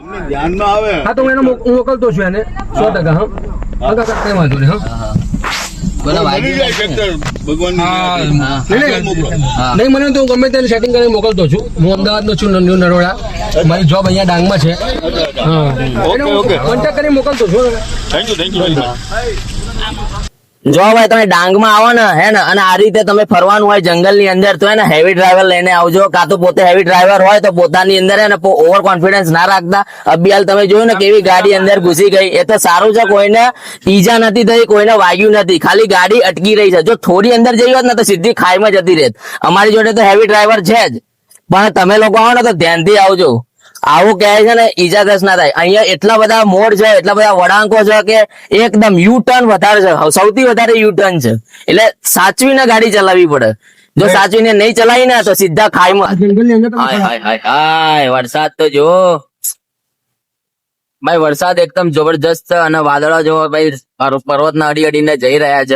અમને ધ્યાનમાં આવે? હા તો હું એનો મોકલતો છું એને. સો ટકા હા. હા કાકા કઈ વાંધો નહીં હા. નહીં, મને તો હું ગમે તેને સેટિંગ કરીને મોકલતો છું. હું અમદાવાદનો છું ન્યૂ નરોડા. મારી જોબ અહીંયા ડાંગમાં છે. હા. Okay, okay. કોન્ટેક્ટ કરીને મોકલતો છું થેન્ક યુ થેન્ક યુ જો ભાઈ, તમે ડાંગમાં આવો ને, હે ને, અને આ રીતે તમે ફરવાનું હોય જંગલની અંદર, તો હે ને હેવી ડ્રાઈવર લઈને આવજો. કાં તો પોતે હેવી ડ્રાઈવર હોય, તો પોતાની અંદર હે ને ઓવર કોન્ફિડન્સ ના રાખતા. અભિયાલ તમે જોયું ને કેવી ગાડી અંદર ઘૂસી ગઈ. એ તો સારું છે, કોઈને ઈજા નથી થઈ, કોઈને વાગ્યું નથી. ખાલી ગાડી અટકી રહી છે. જો થોડી અંદર જઈ હોત ને, તો સીધી ખાઈમાં જતી રહેત અમારી જોડે તો હેવી ડ્રાઈવર છે જ. પણ તમે લોકો આવો ને, તો ધ્યાનથી આવજો. આવું કહે છે ને ઈજાગ્રસ્ત ના થાય. અહીંયા એટલા બધા મોડ છે એટલા બધા વળાંકો છે કે એકદમ યુ ટર્ન વધારે છે. સૌથી વધારે યુ ટર્ન છે. એટલે સાચવીને ગાડી ચલાવવી પડે. જો સાચવીને નહીં ચલાવી ને તો સીધા ખાઈમાં. માં હાય હાય હાય હાય વરસાદ તો જો ભાઈ વરસાદ એકદમ જબરજસ્ત અને વાદળો જો ભાઈ પર્વત ના અડી અડીને જઈ રહ્યા છે.